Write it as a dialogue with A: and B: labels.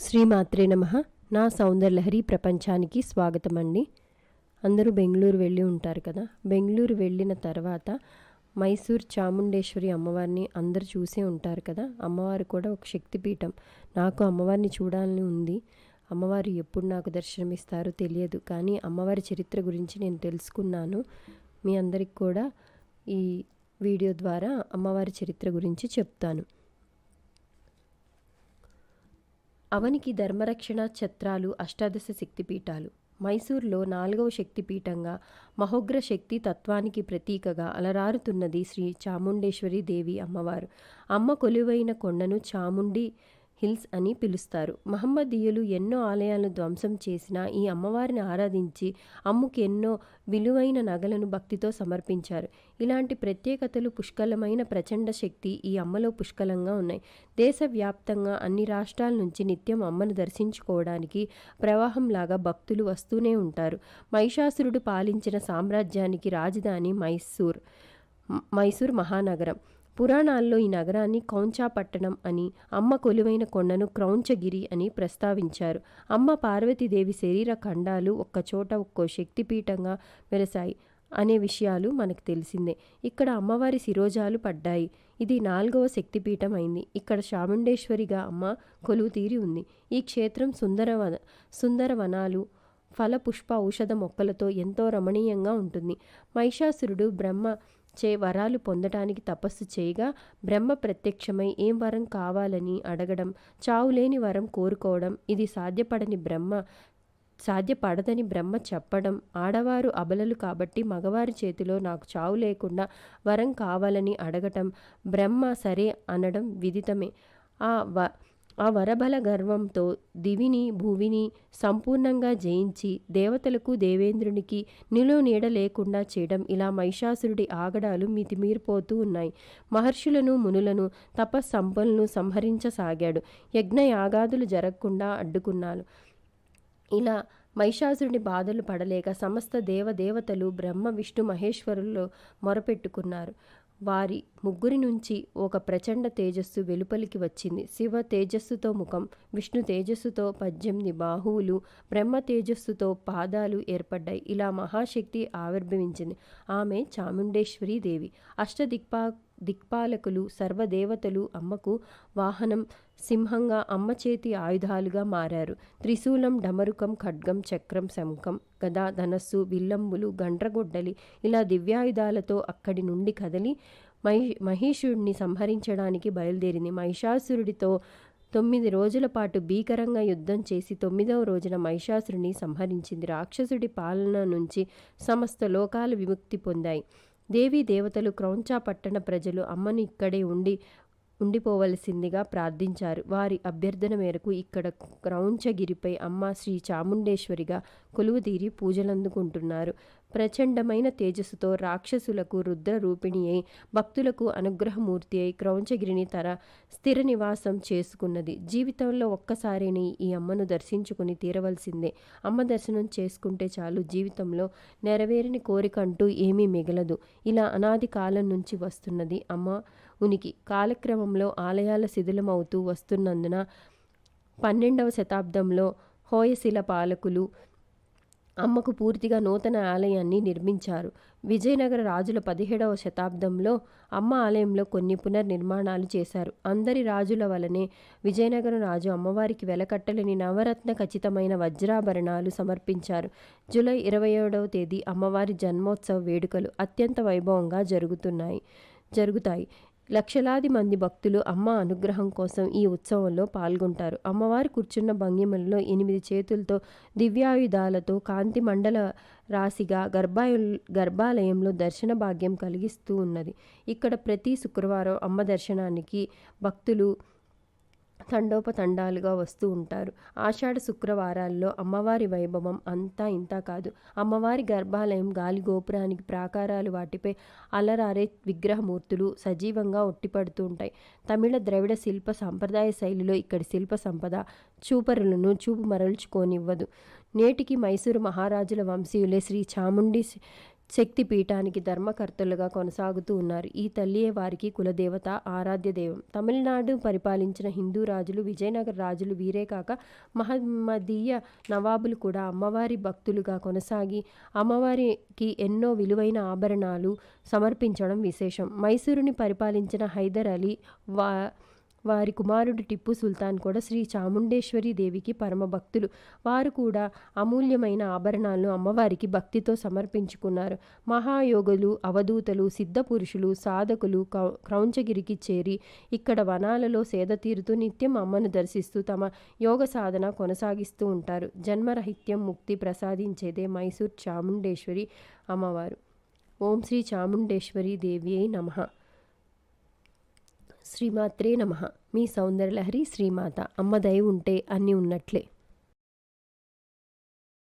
A: శ్రీమాత్రే నమ. నా సౌందర్యలహరి ప్రపంచానికి స్వాగతం అండి అందరూ బెంగళూరు వెళ్ళి ఉంటారు కదా. బెంగళూరు వెళ్ళిన తర్వాత మైసూర్ చాముండేశ్వరి అమ్మవారిని అందరు చూసే ఉంటారు కదా. అమ్మవారు కూడా ఒక శక్తిపీఠం. నాకు అమ్మవారిని చూడాలని ఉంది. అమ్మవారు ఎప్పుడు నాకు దర్శనమిస్తారో తెలియదు. కానీ అమ్మవారి చరిత్ర గురించి నేను తెలుసుకున్నాను. మీ అందరికి కూడా ఈ వీడియో ద్వారా అమ్మవారి చరిత్ర గురించి చెప్తాను. అవనికి ధర్మరక్షణ ఛత్రాలు అష్టాదశ శక్తిపీఠాలు. మైసూర్లో నాలుగవ శక్తిపీఠంగా మహోగ్ర శక్తి తత్వానికి ప్రతీకగా అలరారుతున్నది శ్రీ చాముండేశ్వరి దేవి అమ్మవారు. అమ్మ కొలువైన కొండను చాముండి హిల్స్ అని పిలుస్తారు. మహమ్మదీయులు ఎన్నో ఆలయాలను ధ్వంసం చేసిన ఈ అమ్మవారిని ఆరాధించి అమ్ముకి ఎన్నో విలువైన నగలను భక్తితో సమర్పించారు. ఇలాంటి ప్రత్యేకతలు పుష్కలమైన ప్రచండ శక్తి ఈ అమ్మలో పుష్కలంగా ఉన్నాయి. దేశవ్యాప్తంగా అన్ని రాష్ట్రాల నుంచి నిత్యం అమ్మను దర్శించుకోవడానికి ప్రవాహంలాగా భక్తులు వస్తూనే ఉంటారు. మహిషాసురుడు పాలించిన సామ్రాజ్యానికి రాజధాని మైసూర్ మైసూర్ మహానగరం. పురాణాల్లో ఈ నగరాన్ని కౌంచాపట్టణం అని అమ్మ కొలువైన కొండను క్రౌంచగిరి అని ప్రస్తావించారు. అమ్మ పార్వతీదేవి శరీర ఖండాలు ఒక్కచోట ఒక్కో శక్తిపీఠంగా వెలసాయి అనే విషయాలు మనకు తెలిసిందే. ఇక్కడ అమ్మవారి శిరోజాలు పడ్డాయి. ఇది నాలుగవ శక్తిపీఠం అయింది. ఇక్కడ చాముండేశ్వరిగా అమ్మ కొలువు తీరి ఉంది. ఈ క్షేత్రం సుందరవన సుందరవనాలు ఫల పుష్ప ఔషధ మొక్కలతో ఎంతో రమణీయంగా ఉంటుంది. మహిషాసురుడు బ్రహ్మ చే వరాలు పొందటానికి తపస్సు చేయగా బ్రహ్మ ప్రత్యక్షమై ఏం వరం కావాలని అడగడం చావులేని వరం కోరుకోవడం ఇది సాధ్యపడని బ్రహ్మ సాధ్యపడదని బ్రహ్మ చెప్పడం ఆడవారు అబలలు కాబట్టి మగవారి చేతిలో నాకు చావు లేకుండా వరం కావాలని అడగటం బ్రహ్మ సరే అనడం విదితమే. ఆ వ ఆ వరబల గర్వంతో దివిని భూవిని సంపూర్ణంగా జయించి దేవతలకు దేవేంద్రునికి నిలువ నీడ లేకుండా చేయడం ఇలా మహిషాసురుడి ఆగడాలు మితిమీరిపోతూ ఉన్నాయి. మహర్షులను మునులను తపస్సంపలను సంహరించసాగాడు. యజ్ఞయాగాదులు జరగకుండా అడ్డుకున్నాను ఇలా మహిషాసురుని బాధలు పడలేక సమస్త దేవదేవతలు బ్రహ్మ విష్ణు మహేశ్వరుల్లో మొరపెట్టుకున్నారు. వారి ముగ్గురి నుంచి ఒక ప్రచండ తేజస్సు వెలుపలికి వచ్చింది. శివ తేజస్సుతో ముఖం విష్ణు తేజస్సుతో పద్దెనిమిది బాహువులు బ్రహ్మ తేజస్సుతో పాదాలు ఏర్పడ్డాయి. ఇలా మహాశక్తి ఆవిర్భవించింది. ఆమె చాముండేశ్వరి దేవి అష్టదిక్పా దిక్పాలకులు సర్వదేవతలు అమ్మకు వాహనం సింహంగా అమ్మ చేతి ఆయుధాలుగా మారారు. త్రిశూలం డమరుకం ఖడ్గం చక్రం శంఖం గదా ధనస్సు విల్లంబులు గండ్రగొడ్డలి ఇలా దివ్యాయుధాలతో అక్కడి నుండి కదలి మహి మహిషుడిని సంహరించడానికి బయలుదేరింది. మహిషాసురుడితో తొమ్మిది రోజుల పాటు భీకరంగా యుద్ధం చేసి తొమ్మిదవ రోజున మహిషాసురుని సంహరించింది. రాక్షసుడి పాలన నుంచి సమస్త లోకాలు విముక్తి పొందాయి. దేవీ దేవతలు క్రౌంచా పట్టణ ప్రజలు అమ్మను ఇక్కడే ఉండి ఉండిపోవలసిందిగా ప్రార్థించారు. వారి అభ్యర్థన మేరకు ఇక్కడ క్రౌంచగిరిపై అమ్మ శ్రీ చాముండేశ్వరిగా కొలువుదీరి పూజలందుకుంటున్నారు. ప్రచండమైన తేజస్సుతో రాక్షసులకు రుద్రరూపిణి అయి భక్తులకు అనుగ్రహమూర్తి అయి క్రౌంచగిరిని తన స్థిర నివాసం చేసుకున్నది. జీవితంలో ఒక్కసారిని ఈ అమ్మను దర్శించుకుని తీరవలసిందే. అమ్మ దర్శనం చేసుకుంటే చాలు జీవితంలో నెరవేరని కోరిక అంటూ ఏమీ మిగలదు. ఇలా అనాది కాలం నుంచి వస్తున్నది అమ్మ ఉనికి. కాలక్రమంలో ఆలయాల శిథిలమవుతూ వస్తున్నందున పన్నెండవ శతాబ్దంలో హోయశిల పాలకులు అమ్మకు పూర్తిగా నూతన ఆలయాన్ని నిర్మించారు. విజయనగర రాజుల పదిహేడవ శతాబ్దంలో అమ్మ ఆలయంలో కొన్ని పునర్నిర్మాణాలు చేశారు. అందరి రాజుల వలనే విజయనగరం రాజు అమ్మవారికి వెలకట్టలేని నవరత్న ఖచ్చితమైన వజ్రాభరణాలు సమర్పించారు. జూలై ఇరవై ఏడవ తేదీ అమ్మవారి జన్మోత్సవ వేడుకలు అత్యంత వైభవంగా జరుగుతున్నాయి జరుగుతాయి. లక్షలాది మంది భక్తులు అమ్మ అనుగ్రహం కోసం ఈ ఉత్సవంలో పాల్గొంటారు. అమ్మవారు కూర్చున్న భంగిమల్లో ఎనిమిది చేతులతో దివ్యాయుధాలతో కాంతి మండల రాశిగా గర్భాయు గర్భాలయంలో దర్శన భాగ్యం కలిగిస్తూ ఉన్నది. ఇక్కడ ప్రతి శుక్రవారం అమ్మ దర్శనానికి భక్తులు తండోపతండాలుగా వస్తూ ఉంటారు. ఆషాఢ శుక్రవారాల్లో అమ్మవారి వైభవం అంతా ఇంతా కాదు. అమ్మవారి గర్భాలయం గాలి గోపురానికి ప్రాకారాలు వాటిపై అలరారే విగ్రహమూర్తులు సజీవంగా ఒట్టిపడుతూ ఉంటాయి. తమిళ ద్రవిడ శిల్ప సాంప్రదాయ శైలిలో ఇక్కడి శిల్ప సంపద చూపరులను చూపు మరల్చుకోనివ్వదు. నేటికి మైసూరు మహారాజుల వంశీయులే శ్రీ చాముండి శక్తి పీఠానికి ధర్మకర్తలుగా కొనసాగుతూ ఉన్నారు. ఈ తల్లియే వారికి కులదేవత ఆరాధ్య దైవం. తమిళనాడు పరిపాలించిన హిందూ రాజులు విజయనగర రాజులు వీరే కాక మహమ్మదీయ నవాబులు కూడా అమ్మవారి భక్తులుగా కొనసాగి అమ్మవారికి ఎన్నో విలువైన ఆభరణాలు సమర్పించడం విశేషం. మైసూరుని పరిపాలించిన హైదర్ అలీ వా వారి కుమారుడు టిప్పు సుల్తాన్ కూడా శ్రీ చాముండేశ్వరి దేవికి పరమ భక్తులు వారు కూడా అమూల్యమైన ఆభరణాలను అమ్మవారికి భక్తితో సమర్పించుకున్నారు. మహాయోగులు అవధూతలు సిద్ధ పురుషులు సాధకులు కౌ క్రౌంచగిరికి చేరి ఇక్కడ వనాలలో సేద తీరుతూ నిత్యం అమ్మను దర్శిస్తూ తమ యోగ సాధన కొనసాగిస్తూ ఉంటారు. జన్మరహిత్యం ముక్తి ప్రసాదించేదే మైసూర్ చాముండేశ్వరి అమ్మవారు. ఓం శ్రీ చాముండేశ్వరి దేవి నమః. శ్రీమాత్రే నమ. మీ సౌందర్యలహరి శ్రీమాత అమ్మ దయ ఉంటే అన్నీ ఉన్నట్లే.